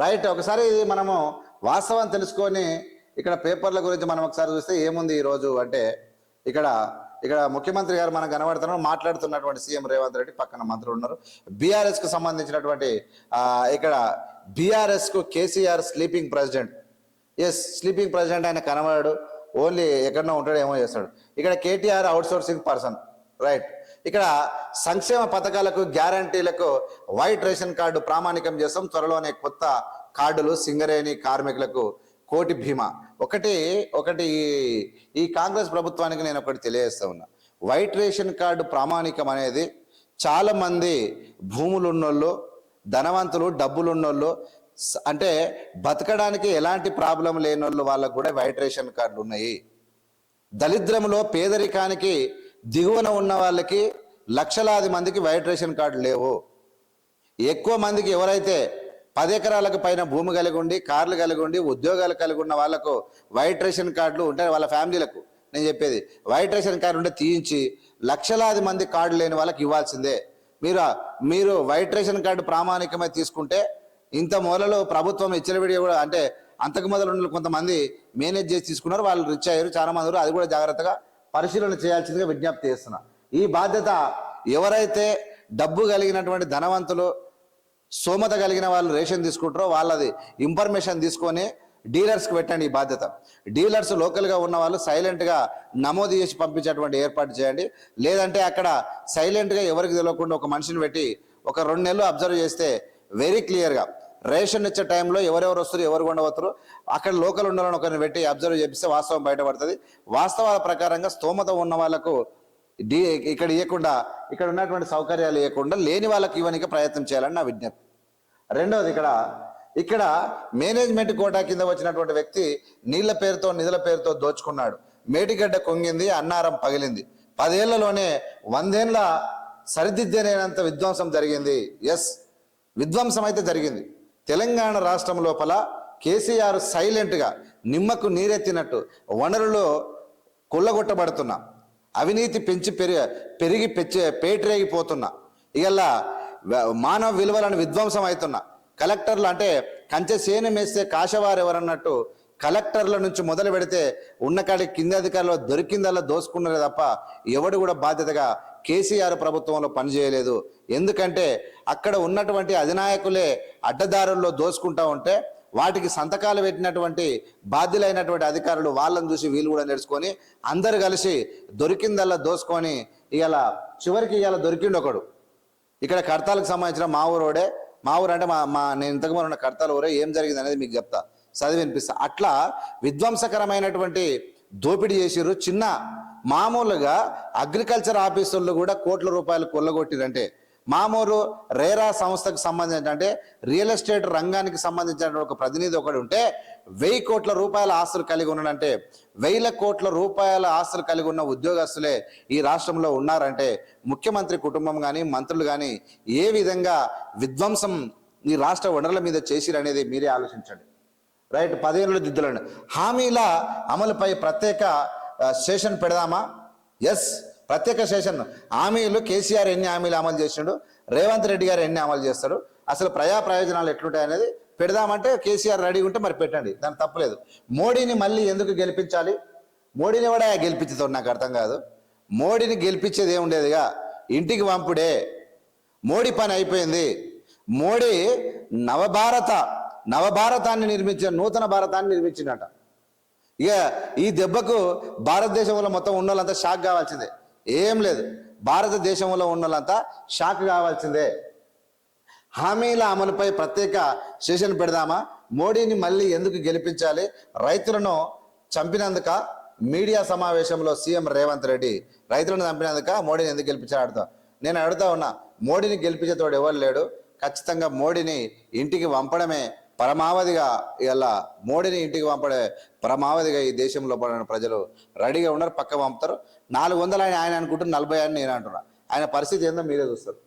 Right ఒకసారి మనము వాస్తవం తెలుసుకొని ఇక్కడ పేపర్ల గురించి మనం ఒకసారి చూస్తే ఏముంది ఈ రోజు అంటే ఇక్కడ ఇక్కడ ముఖ్యమంత్రి గారు మనం కనబడుతున్నారు మాట్లాడుతున్నటువంటి సీఎం రేవంత్ రెడ్డి పక్కన మంత్రులు ఉన్నారు. బీఆర్ఎస్కు సంబంధించినటువంటి ఇక్కడ బీఆర్ఎస్కు KCR sleeping president yes sleeping president ఆయన కనబడాడు ఓన్లీ ఎక్కడో ఉంటాడు ఏమో చేస్తాడు. ఇక్కడ KTR outsourcing person right ఇక్కడ సంక్షేమ పథకాలకు గ్యారంటీలకు వైట్ రేషన్ కార్డు ప్రామాణికం చేస్తాం. త్వరలోనే కొత్త కార్డులు సింగరేణి కార్మికులకు కోటి భీమా. ఒకటి ఒకటి ఈ- ఈ కాంగ్రెస్ ప్రభుత్వానికి నేను ఒకటి తెలియజేస్తా ఉన్నా. వైట్ రేషన్ కార్డు ప్రామాణికం అనేది చాలా మంది భూములు ఉన్నోళ్ళు ధనవంతులు డబ్బులు ఉన్నోళ్ళు అంటే బతకడానికి ఎలాంటి ప్రాబ్లం లేని వాళ్ళు వాళ్ళకు కూడా వైట్ రేషన్ కార్డులు ఉన్నాయి. దరిద్రంలో పేదరికానికి దిగువన ఉన్న వాళ్ళకి లక్షలాది మందికి వైట్ రేషన్ కార్డు లేవు. ఎక్కువ మందికి ఎవరైతే పది ఎకరాలకు పైన భూమి కలిగి ఉండి కార్లు కలిగి ఉండి ఉద్యోగాలు కలిగి ఉన్న వాళ్ళకు వైట్ రేషన్ కార్డులు ఉంటాయి వాళ్ళ ఫ్యామిలీలకు. నేను చెప్పేది వైట్ రేషన్ కార్డు ఉంటే తీయించి లక్షలాది మంది కార్డు లేని వాళ్ళకి ఇవ్వాల్సిందే. మీరు మీరు వైట్ రేషన్ కార్డు ప్రామాణికమై తీసుకుంటే ఇంత మూలలో ప్రభుత్వం హెచ్చరివిడి కూడా అంటే అంతకు మొదలు కొంతమంది మేనేజ్ చేసి తీసుకున్నారు వాళ్ళు రిచ్ అయ్యారు చాలా మంది అది కూడా జాగ్రత్తగా పరిశీలన చేయాల్సిందిగా విజ్ఞప్తి చేస్తున్నా. ఈ బాధ్యత ఎవరైతే డబ్బు కలిగినటువంటి ధనవంతులు సోమత కలిగిన వాళ్ళు రేషన్ తీసుకుంటారో వాళ్ళది ఇన్ఫర్మేషన్ తీసుకొని డీలర్స్కి పెట్టండి ఈ బాధ్యత. డీలర్స్ లోకల్గా ఉన్న వాళ్ళు సైలెంట్గా నమోదు చేసి పంపించేటువంటి ఏర్పాటు చేయండి. లేదంటే అక్కడ సైలెంట్గా ఎవరికి తెలియకుండా ఒక మనిషిని పెట్టి ఒక రెండు నెలలు అబ్జర్వ్ చేస్తే వెరీ క్లియర్గా. రేషన్ ఇచ్చే టైంలో ఎవరెవరు వస్తారు ఎవరు ఉండవస్తారు అక్కడ లోకల్ ఉండాలని ఒకరిని పెట్టి అబ్జర్వ్ చేపిస్తే వాస్తవం బయటపడుతుంది. వాస్తవాల ప్రకారంగా స్తోమత ఉన్న వాళ్ళకు డీ ఇక్కడ ఇవ్వకుండా ఇక్కడ ఉన్నటువంటి సౌకర్యాలు ఇవ్వకుండా లేని వాళ్ళకి ఇవ్వనికి ప్రయత్నం చేయాలని నా విజ్ఞప్తి. రెండవది ఇక్కడ ఇక్కడ మేనేజ్మెంట్ కోటా కింద వచ్చినటువంటి వ్యక్తి నీళ్ళ పేరుతో నిధుల పేరుతో దోచుకున్నాడు. మేటిగడ్డ కొంగింది అన్నారం పగిలింది. పదేళ్ళలోనే వందేళ్ళ సరిదిద్దనేనంత విధ్వంసం జరిగింది. ఎస్ విధ్వంసం అయితే జరిగింది. తెలంగాణ రాష్ట్రం లోపల కేసీఆర్ సైలెంట్గా నిమ్మకు నీరెత్తినట్టు వనరులు కుళ్ళగొట్టబడుతున్నా అవినీతి పెంచి పెరిగి పెరిగి పెంచి పేటరేగిపోతున్నా. ఇగల్లా మానవ విలువలను విధ్వంసం అవుతున్నా కలెక్టర్లు అంటే కంచె సేను మేస్తే కాశవారు ఎవరన్నట్టు కలెక్టర్ల నుంచి మొదలు పెడితే ఉన్న కాడి కింద అధికారులు దొరికిందల్లా దోసుకున్నారే తప్ప ఎవడు కూడా బాధ్యతగా కేసీఆర్ ప్రభుత్వంలో పనిచేయలేదు. ఎందుకంటే అక్కడ ఉన్నటువంటి అధినాయకులే అడ్డదారుల్లో దోసుకుంటా ఉంటే వాటికి సంతకాలు పెట్టినటువంటి బాధ్యులైనటువంటి అధికారులు వాళ్ళని చూసి వీళ్ళు కూడా నేర్చుకొని అందరు కలిసి దొరికిందల్లా దోసుకొని ఇవాళ చివరికి ఇవాళ దొరికిండు ఒకడు. ఇక్కడ కర్తాలకు సంబంధించిన మా ఊరోడే మా ఊరు అంటే మా మా నేను ఇంతకుముందు ఉన్న కర్తాల ఊరే. ఏం జరిగింది అనేది మీకు చెప్తా. చదివి వినిపిస్తా అట్లా విధ్వంసకరమైనటువంటి దోపిడీ చేసిర్రు చిన్న మామూలుగా అగ్రికల్చర్ ఆఫీసుల్లో కూడా కోట్ల రూపాయలు కొల్లగొట్టిరంటే మామూలు రేరా సంస్థకు సంబంధించిన అంటే రియల్ ఎస్టేట్ రంగానికి సంబంధించిన ఒక ప్రతినిధి ఒకడు ఉంటే వెయ్యి కోట్ల రూపాయల ఆస్తులు కలిగి ఉన్నాడంటే వేల కోట్ల రూపాయల ఆస్తులు కలిగి ఉన్న ఉద్యోగస్తులే ఈ రాష్ట్రంలో ఉన్నారంటే ముఖ్యమంత్రి కుటుంబం కానీ మంత్రులు కానీ ఏ విధంగా విధ్వంసం ఈ రాష్ట్ర వనరుల మీద చేసిరనేది మీరే ఆలోచించండి. రైట్ పదిహేనుల దిద్దులండి. హామీల అమలుపై ప్రత్యేక సెషన్ పెడదామా? ఎస్ ప్రత్యేక సెషన్ హామీలు కేసీఆర్ ఎన్ని హామీలు అమలు చేసిండు? రేవంత్ రెడ్డి గారు ఎన్ని అమలు చేస్తారు అసలు ప్రజా ప్రయోజనాలు ఎట్లుంటాయి అనేది పెడదామంటే కేసీఆర్ రెడీ ఉంటే మరి పెట్టండి. దాని తప్పలేదు మోడీని మళ్ళీ ఎందుకు గెలిపించాలి? మోడీని కూడా గెలిపించుతాడు నాకు అర్థం కాదు. మోడీని గెలిపించేది ఏముండేదిగా? ఇంటికి పంపుడే. మోడీ పని అయిపోయింది. మోడీ నవభారత నవభారతాన్ని నిర్మించిన నూతన భారతాన్ని నిర్మించిందట ఇక ఈ దెబ్బకు భారతదేశంలో మొత్తం ఉన్న వాళ్ళంతా షాక్ కావాల్సిందే. ఏం లేదు. భారతదేశంలో ఉన్న వాళ్ళంతా షాక్ కావాల్సిందే. హామీల అమలుపై ప్రత్యేక సెషన్ పెడదామా? మోడీని మళ్ళీ ఎందుకు గెలిపించాలి? రైతులను చంపినందుక మీడియా సమావేశంలో సీఎం రేవంత్ రెడ్డి రైతులను చంపినందుక మోడీని ఎందుకు గెలిపించాడు అడుగుతా. నేను అడుగుతా ఉన్నా మోడీని గెలిపించేతోడు ఎవరు లేడు? ఖచ్చితంగా మోడీని ఇంటికి పంపడమే పరమావధిగా ఇలా మోడీని ఇంటికి పంపడే పరమావధిగా ఈ దేశంలో పడిన ప్రజలు రెడీగా ఉన్నారు పక్క పంపుతారు. నాలుగు వందలు ఆయన ఆయన అనుకుంటున్నారు నలభై అని నేను అంటున్నా. ఆయన పరిస్థితి ఏందో మీరే చూస్తారు.